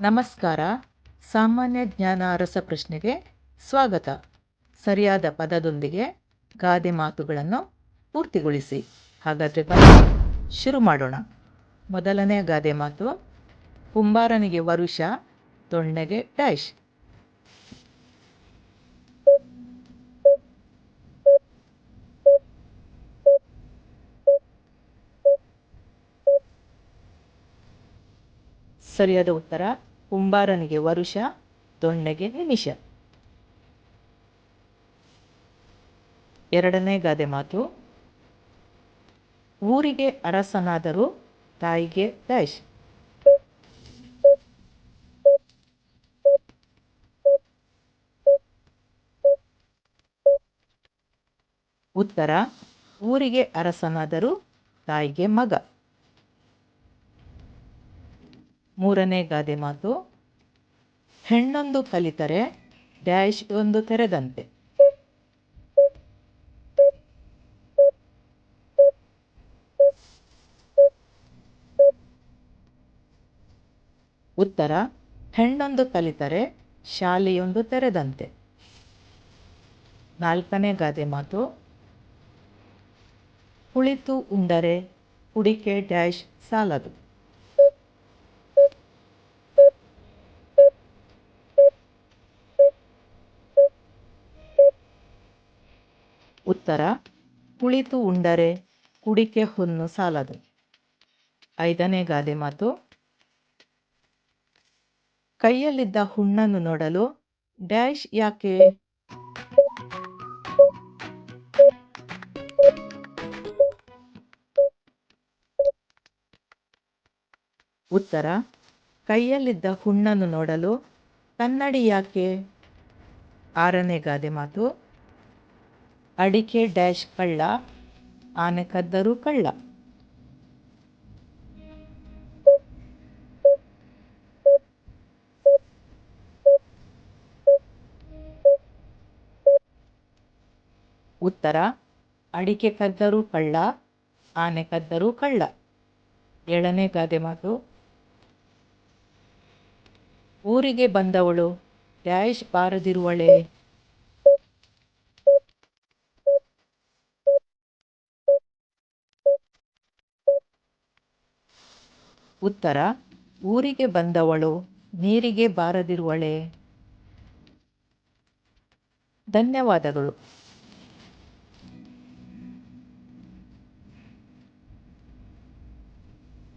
ನಮಸ್ಕಾರ. ಸಾಮಾನ್ಯ ಜ್ಞಾನ ರಸಪ್ರಶ್ನೆಗೆ ಸ್ವಾಗತ. ಸರಿಯಾದ ಪದದೊಂದಿಗೆ ಗಾದೆ ಮಾತುಗಳನ್ನು ಪೂರ್ತಿಗೊಳಿಸಿ. ಹಾಗಾದರೆ ಬನ್ನಿ, ಶುರು ಮಾಡೋಣ. ಮೊದಲನೇ ಗಾದೆ ಮಾತು, ಕುಂಬಾರನಿಗೆ ವರುಷ, ತೊಣ್ಣೆಗೆ ಡ್ಯಾಶ್ ಸರಿಯಾದ ಉತ್ತರ, ಕುಂಬಾರನಿಗೆ ವರುಷ, ದೊಣ್ಣೆಗೆ ನಿಮಿಷ. ಎರಡನೇ ಗಾದೆ ಮಾತು, ಊರಿಗೆ ಅರಸನಾದರೂ ತಾಯಿಗೆ ಡ್ಯಾಶ್ ಉತ್ತರ, ಊರಿಗೆ ಅರಸನಾದರೂ ತಾಯಿಗೆ ಮಗ. ಮೂರನೇ ಗಾದೆ ಮಾತು. ಹೆಣ್ಣೊಂದು ಕಲಿತರೆ ಡ್ಯಾಶ್ ಒಂದು ತೆರೆದಂತೆ. ಉತ್ತರ, ಹೆಣ್ಣೊಂದು ಕಲಿತರೆ ಶಾಲೆಯೊಂದು ತೆರೆದಂತೆ. ನಾಲ್ಕನೇ ಗಾದೆ ಮಾತು. ಕುಳಿತು ಉಂಡರೆ ಹುಡಿಕೆ ಡ್ಯಾಶ್ ಸಾಲದು. ಉತ್ತರ ಕುಳಿತು ಉಂಡರೆ ಕುಡಿಕೆ ಹುನ್ನು ಸಾಲದು. ಐದನೇ ಗಾದೆ ಮಾತು, ಕೈಯಲ್ಲಿದ್ದ ಹುಣ್ಣನ್ನು ನೋಡಲು ಡ್ಯಾಶ್ ಯಾಕೆ? ಉತ್ತರ, ಕೈಯಲ್ಲಿದ್ದ ಹುಣ್ಣನ್ನು ನೋಡಲು ಕನ್ನಡಿ ಯಾಕೆ? ಆರನೇ ಗಾದೆ ಮಾತು ಅಡಿಕೆ ಡ್ಯಾಶ್ ಕಳ್ಳ, ಆನೆ ಕದ್ದರೂ ಕಳ್ಳ. ಉತ್ತರ, ಅಡಿಕೆ ಕದ್ದರೂ ಕಳ್ಳ, ಆನೆ ಕದ್ದರೂ ಕಳ್ಳ. ಏಳನೇ ಗಾದೆ ಮಾತು. ಊರಿಗೆ ಬಂದವಳು ಡ್ಯಾಶ್ ಬಾರದಿರುವಳೆ. ಉತ್ತರ ಊರಿಗೆ ಬಂದವಳು ನೀರಿಗೆ ಬಾರದಿರುವಳೆ. ಧನ್ಯವಾದಗಳು.